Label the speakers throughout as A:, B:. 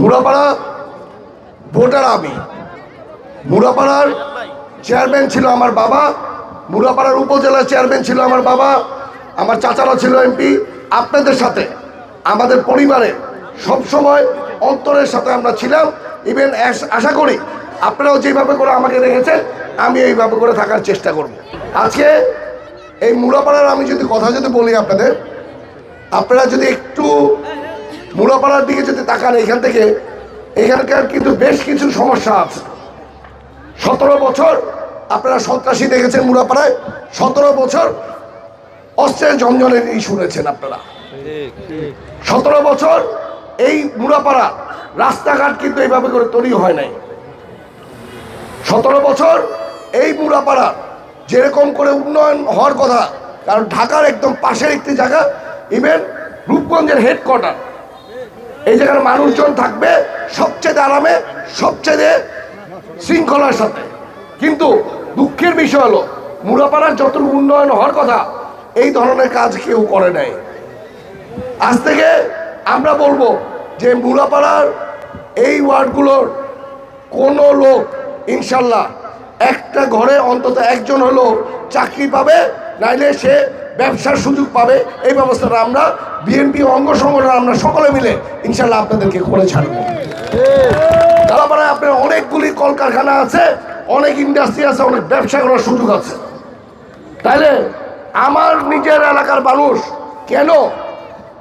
A: Murapara voter আমি। মুড়াপাড়ার chairman ছিল আমার বাবা, মুড়াপাড়ার উপজেলার চেয়ারম্যান ছিল আমার বাবা, আমার চাচারা ছিল এমপি। আপনাদের সাথে, আমাদের পরিবারে সবসময় অন্তরের সাথে আমরা ছিলাম। ইভেন আশা করি আপনারাও যেভাবে করে আমাকে রেখেছেন, আমি এইভাবে করে থাকার চেষ্টা করব। আজকে এই মুড়াপাড়ার আমি যদি কথা যদি বলি আপনাদের, আপনারা যদি একটু মুড়াপাড়ার দিকে যদি তাকান এখান থেকে, এখানকার কিন্তু বেশ কিছু সমস্যা আছে। সতেরো বছর, আপনারা সন্ত্রাসী দেখেছেন মুড়াপাড়ায় সতেরো বছর অস্ত্রের জঞ্জনের এই শুনেছেন আপনারা। সতেরো বছর এই মুড়াপাড়া রাস্তাঘাট কিন্তু এইভাবে করে তৈরি হয় নাই। সতেরো বছর এই মুড়াপাড়া যেরকম করে উন্নয়ন হওয়ার কথা, কারণ ঢাকার একদম পাশের একটি জায়গা ইভেন রূপগঞ্জের হেডকোয়ার্টার এই জায়গার মানুষজন থাকবে সবচেয়ে আরামে, সবচেয়ে শৃঙ্খলার সাথে। কিন্তু দুঃখের বিষয় হলো মুড়াপাড়ার যতটুকু উন্নয়ন হওয়ার কথা, এই ধরনের কাজ কেউ করে নাই। আজ থেকে আমরা বলব যে মুড়াপাড়ার এই ওয়ার্ডগুলোর কোনো লোক, ইনশাল্লাহ, একটা ঘরে অন্তত একজন হলো চাকরি পাবে, নাইলে সে ব্যবসার সুযোগ পাবে। এই ব্যবস্থাটা আমরা, বিএনপি অঙ্গ সংগঠন আমরা সকলে মিলে ইনশাল্লাহ আপনাদেরকে করে ছাড়বো। তারপরে আপনার অনেকগুলি কলকারখানা আছে, অনেক ইন্ডাস্ট্রি আছে, অনেক ব্যবসা করার সুযোগ আছে। তাইলে আমার নিজের এলাকার মানুষ কেন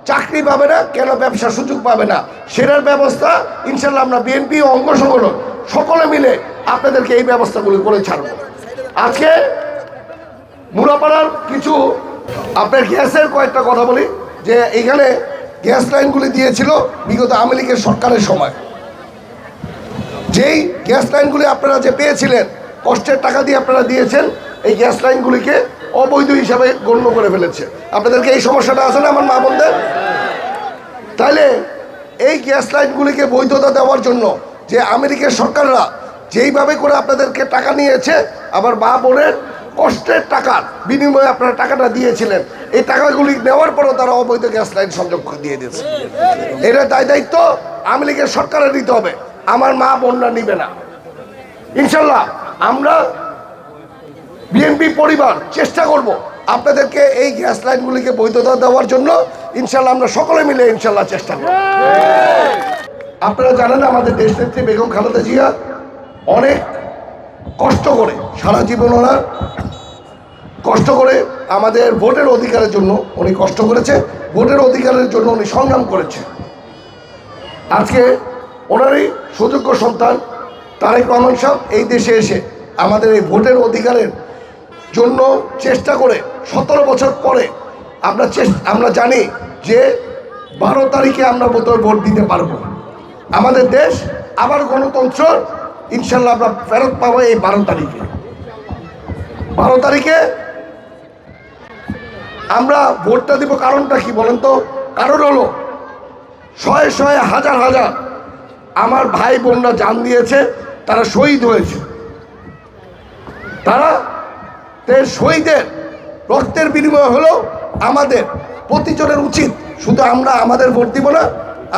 A: চাকরি পাবে না, কেন ব্যবসার সুযোগ পাবে না? সেটার ব্যবস্থা ইনশাল্লাহ আমরা বিএনপি অঙ্গ সংগঠন সকলে মিলে আপনাদেরকে এই ব্যবস্থাগুলি করে ছাড়ব। আজকে মুড়াপাড়ার কিছু আপনার গ্যাসের কয়েকটা কথা বলি, যে এখানে গ্যাস লাইনগুলি দিয়েছিল বিগত আওয়ামী লীগের সরকারের সময়। যেই গ্যাস লাইনগুলি আপনারা যে পেয়েছিলেন, কষ্টের টাকা দিয়ে আপনারা দিয়েছেন, এই গ্যাস লাইনগুলিকে অবৈধ হিসাবে গণ্য করে ফেলেছে। আপনাদেরকে এই সমস্যাটা আছে না, আমার মা বোনদের? তাহলে এই গ্যাস লাইনগুলিকে বৈধতা দেওয়ার জন্য যে আমেরিকার সরকাররা যেইভাবে করে আপনাদেরকে টাকা নিয়েছে আবার মা বোনের কষ্টের টাকার বিনিময়ে আপনারা টাকাটা দিয়েছিলেন। এই টাকাগুলি নেওয়ার পরও তারা অবৈধ গ্যাস লাইন সংযোগ দিয়ে দিয়েছে। এটা দায় দায়িত্ব আওয়ামী লীগের সরকারের নিতে হবে। আমার মা বোনরা নিবে না। ইনশাল্লাহ আমরা বিএনপি পরিবার চেষ্টা করব আপনাদেরকে এই গ্যাস লাইনগুলিকে বৈধতা দেওয়ার জন্য। ইনশাল্লাহ আমরা সকলে মিলে ইনশাল্লাহ চেষ্টা করব। আপনারা জানেন আমাদের দেশনেত্রী বেগম খালেদা জিয়া অনেক কষ্ট করে সারা জীবন ওনার কষ্ট করে আমাদের ভোটের অধিকারের জন্য উনি কষ্ট করেছে, ভোটের অধিকারের জন্য উনি সংগ্রাম করেছে। আজকে ওনারই সুযোগ্য সন্তান তারেক রহমান সাহেব এই দেশে এসে আমাদের এই ভোটের অধিকারের জন্য চেষ্টা করে সতেরো বছর পরে আমরা আমরা জানি যে বারো তারিখে আমরা বোতল ভোট দিতে পারব আমাদের দেশ আবার গণতন্ত্র ইনশাল্লাহ আমরা ফেরত পাবো এই বারো তারিখে। বারো তারিখে আমরা ভোটটা দিব কারণটা কি বলেন তো? কারণ হলো শয়ে শয়ে হাজার হাজার আমার ভাই বোনরা জান দিয়েছে, তারা শহীদ হয়েছে। তারা শহীদের রক্তের বিনিময় হলো আমাদের, প্রতিজনের উচিত। শুধু আমরা আমাদের ভোট দিব না,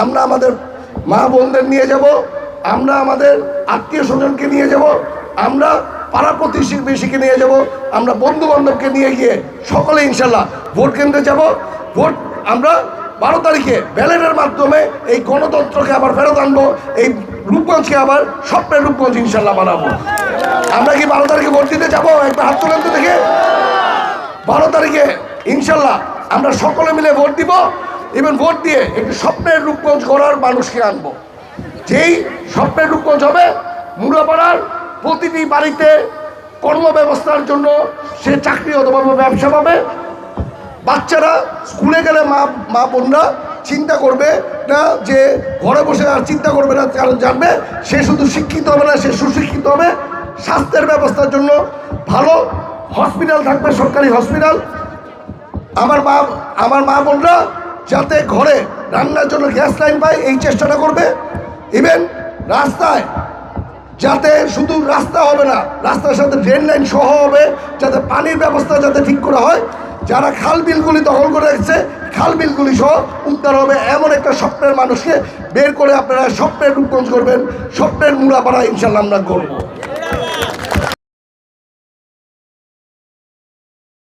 A: আমরা আমাদের মা বোনদের নিয়ে যাব আমরা আমাদের আত্মীয় স্বজনকে নিয়ে যাব, আমরা পাড়া প্রতিবেশীকে নিয়ে যাব, আমরা বন্ধু বান্ধবকে নিয়ে গিয়ে সকলে ইনশাল্লাহ ভোট কেন্দ্রে যাব। ভোট আমরা বারো তারিখে ব্যালেটের মাধ্যমে এই গণতন্ত্রকে আবার ফেরত আনব, এই রূপগঞ্জকে আবার স্বপ্নের রূপগঞ্জ ইনশাল্লাহ বানাবো। আমরা কি বারো তারিখে ভোট দিতে যাব? একটা হাত তুলেন দেখে। বারো তারিখে ইনশাল্লাহ আমরা সকলে মিলে ভোট দিব। ইভেন ভোট দিয়ে একটি স্বপ্নের রূপগঞ্জ করার মানুষকে আনব। যেই স্বপ্নের রূপগঞ্জ হবে, মুড়াপাড়ার প্রতিটি বাড়িতে কর্ম ব্যবস্থার জন্য সে চাকরি অথবা ব্যবসা পাবে। বাচ্চারা স্কুলে গেলে মা মা বোনরা চিন্তা করবে না যে ঘরে বসে আর চিন্তা করবে না, কারণ জানবে সে শুধু শিক্ষিত হবে না, সে সুশিক্ষিত হবে। স্বাস্থ্যের ব্যবস্থার জন্য ভালো হসপিটাল থাকবে, সরকারি হসপিটাল। আমার মা আমার মা বোনরা যাতে ঘরে রান্নার জন্য গ্যাস লাইন পায়, এই চেষ্টাটা করবে। ইভেন রাস্তায়, যাতে শুধু রাস্তা হবে না, রাস্তার সাথে ড্রেন লাইন সহ হবে, যাতে পানির ব্যবস্থা যাতে ঠিক করা হয়, যারা খাল বিলগুলি দখল করে রেখেছে, খাল বিলগুলি সহ উদ্ধার হবে এমন একটা স্বপ্নের মানুষকে বের করে আপনারা স্বপ্নের রূপগঞ্জ করবেন, স্বপ্নের মুড়াপাড়া ইনশাল্লাহ আমরা করব।